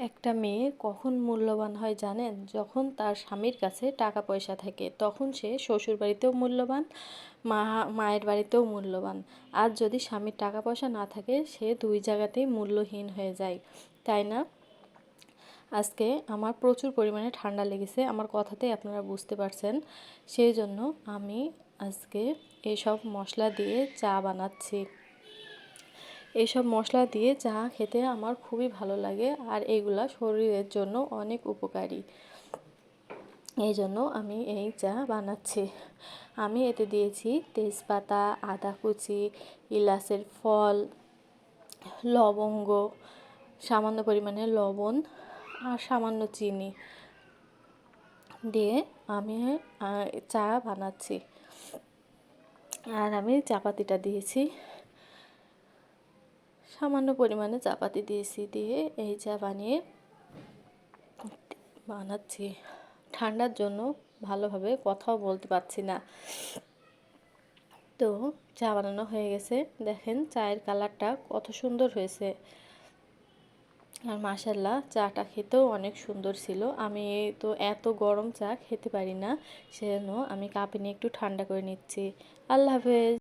একটা মেয়ে কখন মূল্যবান হয় জানেন? যখন তার স্বামীর কাছে টাকা পয়সা থাকে, তখন সে শ্বশুর বাড়িতেও মূল্যবান, মা, মায়ের বাড়িতেও মূল্যবান। আর যদি স্বামীর টাকা পয়সা না থাকে, সে দুই জায়গাতেই মূল্যহীন হয়ে যায়। তাই না? আজকে আমার প্রচুর পরিমাণে ঠান্ডা লেগেছে, আমার কথাতেই আপনারা বুঝতে পারছেন। সেই জন্য আমি আজকে এসব মশলা দিয়ে চা বানাচ্ছি। এইসব মশলা দিয়ে চা খেতে আমার খুবই ভালো লাগে আর এগুলা শরীরের জন্য অনেক উপকারী। এই জন্য আমি এই চা বানাচ্ছি। আমি এতে দিয়েছি তেজপাতা, আদা কুচি, ইলাচের ফল, লবঙ্গ, সামান্য পরিমাণে লবণ আর সামান্য চিনি দিয়ে আমি চা বানাচ্ছি। আর আমি চাপাতিটা দিয়েছি। সামান্য পরিমাণে চাপাতি দিয়েছি, দিয়ে এই চা বানিয়ে বানাচ্ছি। ঠান্ডার জন্য ভালোভাবে কথাও বলতে পারছি না। তো চা বানানো হয়ে গেছে। দেখেন চায়ের কালারটা কত সুন্দর হয়েছে। আর মাসাল্লাহ চাটা খেতেও অনেক সুন্দর ছিল। আমি তো এত গরম চা খেতে পারি না, সেজন্য আমি কাপে নিয়ে একটু ঠান্ডা করে নিচ্ছি। আল্লাহ হাফেজ।